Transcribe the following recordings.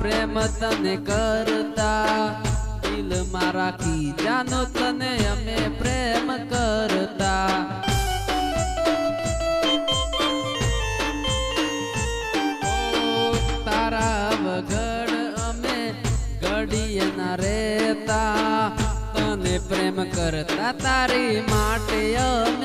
પ્રેમ તને કરતા. દિલ મારા કી જાનો તને અમે પ્રેમ કરતા. તારા વગર અમે ઘડીએ રહેતા. તને પ્રેમ કરતા તારી માટે અમે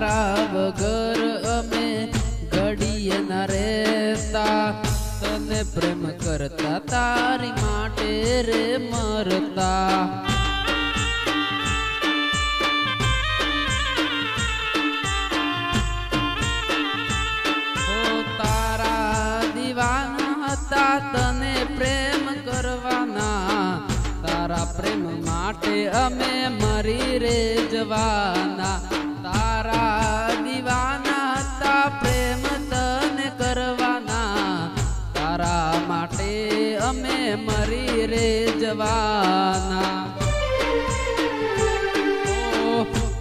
તારા વગર અમે ઘડીએ ના રહેતા. તને પ્રેમ કરતા તારી માટે રે મરતા. તારા દીવાના તને પ્રેમ કરવાના. તારા પ્રેમ માટે અમે મરી રે જવાના. અમે મરી રે જવાના.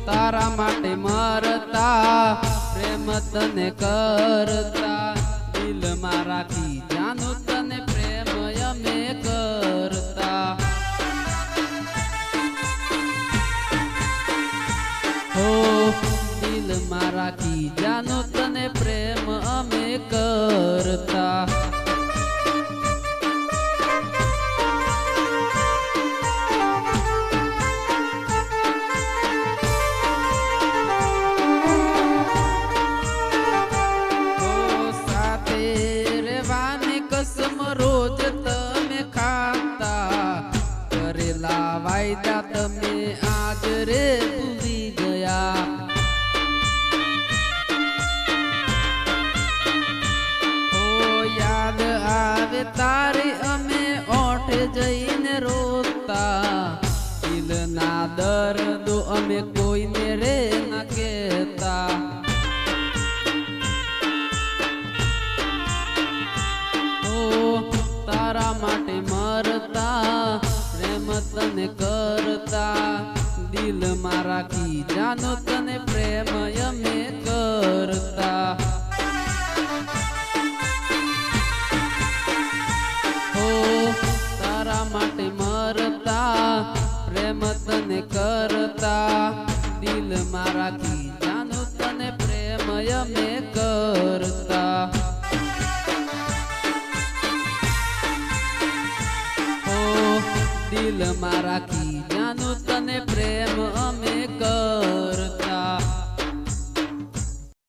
તારા માટે મરતા, પ્રેમ તને કરતા. દિલમાં રાખી જાનું તને પ્રેમ અમે કરતા. હો દિલમાં રાખી જાનું તને પ્રેમ અમે કરતા. વાયદા તમે આજ રે ભૂલી ગયા. ઓ યાદ આવે તારી અમે ઓઠ જઈને રોતા. દિલના દર્દો અમે કોઈને તને કરતા દિલમાં રાખી જાનો તને પ્રેમ અમે કરતા. ઓ તારા માટે મરતા પ્રેમ તને કરતા દિલ રાખી જાનો દિલમાં રાખી જાનું તને પ્રેમ અમે કરતા.